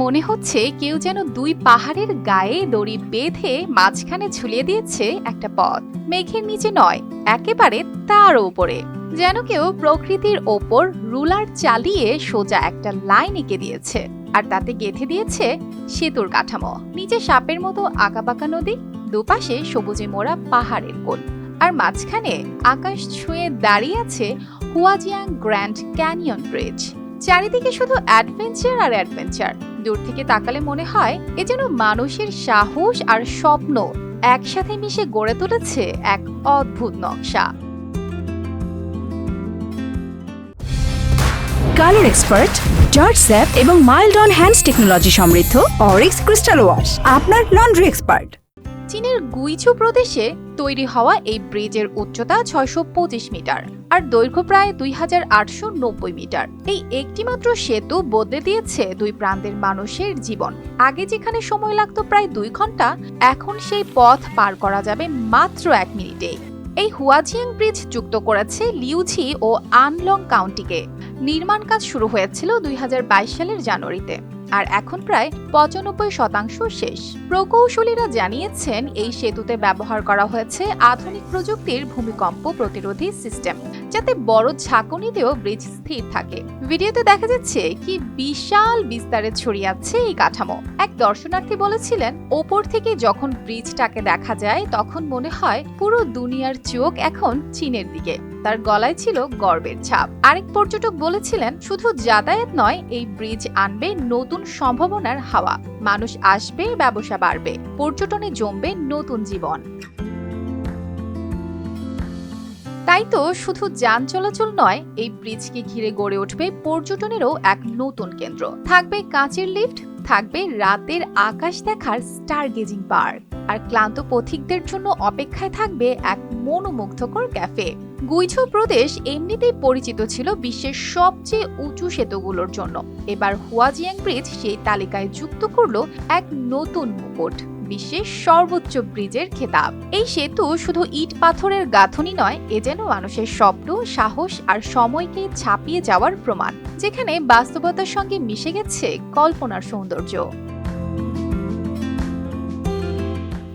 মনে হচ্ছে কেউ যেন দুই পাহাড়ের গায়ে দড়ি বেঁধে মাঝখানে ঝুলিয়ে দিয়েছে একটা পথ। মেঘের নিচে নয়, একেবারে তার উপরে। যেন কেউ প্রকৃতির ওপর রুলার চালিয়ে সোজা একটা লাইন এঁকে দিয়েছে, আর তাতে গেঁথে দিয়েছে সেতুর কাঠামো। নিচে সাপের মতো আঁকাবাঁকা নদী, দুপাশে সবুজে মোড়া পাহাড়ের কোল আর মাঝখানে আকাশ ছুঁয়ে দাঁড়িয়ে আছে হুয়াজিয়াং গ্র্যান্ড ক্যানিয়ন ব্রিজ। চারিদিকে শুধু অ্যাডভেঞ্চার আর অ্যাডভেঞ্চার। দূর থেকে তাকালে মনে হয় এ যেন মানুষের সাহস আর স্বপ্ন একসাথে মিশে গড়ে তুলেছে এক অদ্ভুত নকশা। কালার এক্সপার্ট জর্জ স্যাপ এবং মাইল্ড অন হ্যান্ডস টেকনোলজি সমৃদ্ধ অরিক্স ক্রিস্টাল ওয়াশ, আপনার লন্ড্রি এক্সপার্ট। চীনের গুইচু প্রদেশে তৈরি হওয়া এই ব্রিজের উচ্চতা ছয়শো পঁচিশ মিটার আর দৈর্ঘ্য প্রায় দুই হাজার আটশো নব্বই মিটার। এই একটিমাত্র সেতু বদলে দিয়েছে দুই প্রান্তের মানুষের জীবন। আগে যেখানে সময় লাগতো প্রায় দুই ঘণ্টা, এখন সেই পথ পার করা যাবে মাত্র এক মিনিটে এই হুয়াজিয়াং ব্রিজ যুক্ত করেছে লিউঝি ও আনলং কাউন্টিকে। নির্মাণ কাজ শুরু হয়েছিল দুই হাজার বাইশ সালের জানুয়ারিতে। আর এখন প্রায় পঁচানব্বই শতাংশ শেষ। প্রকৌশলীরা জানিয়েছেন, এই সেতুতে ব্যবহার করা হয়েছে আধুনিক প্রযুক্তির ভূমিকম্প প্রতিরোধী সিস্টেম, যাতে বড় ঝাঁকুনিতেও ব্রিজ স্থির থাকে। ভিডিওতে দেখা যাচ্ছে কি বিশাল বিস্তারে ছড়িয়ে এই কাঠামো। এক দর্শনার্থী বলেছিলেন, ওপর থেকে যখন ব্রিজটাকে দেখা যায়, তখন মনে হয় পুরো দুনিয়ার চোখ এখন চীনের দিকে। তার গলায় ছিল গর্বের ছাপ। আরেক পর্যটক বলেছিলেন, শুধু যাতায়াত নয়, এই ব্রিজ আনবে নতুন সম্ভাবনার হাওয়া। মানুষ আসবে, ব্যবসা বাড়বে, পর্যটনে জমবে নতুন জীবন। তাই তো শুধু যান চলাচল নয়, এই ব্রিজকে ঘিরে গড়ে উঠবে পর্যটনেরও এক নতুন কেন্দ্র। থাকবে কাঁচের লিফট, থাকবে রাতের আকাশ দেখার স্টার গেজিং পার্ক। আর ক্লান্ত পথিকদের জন্য অপেক্ষায় থাকবে এক মনোমুগ্ধকর ক্যাফে। গুইঝো প্রদেশ এমনিতেই পরিচিত ছিল বিশ্বের সবচেয়ে উঁচু সেতুগুলোর জন্য। এবার হুয়াজিয়াং ব্রিজ সেই তালিকায় যুক্ত করল এক নতুন মুকুট, বিশ্বের সর্বোচ্চ ব্রিজের খেতাব। এই সেতু শুধু ইট পাথরের গাঁথনি নয়, এ যেন মানুষের স্বপ্ন, সাহস আর সময়কে ছাপিয়ে যাওয়ার প্রমাণ, যেখানে বাস্তবতার সঙ্গে মিশে গেছে কল্পনার সৌন্দর্য।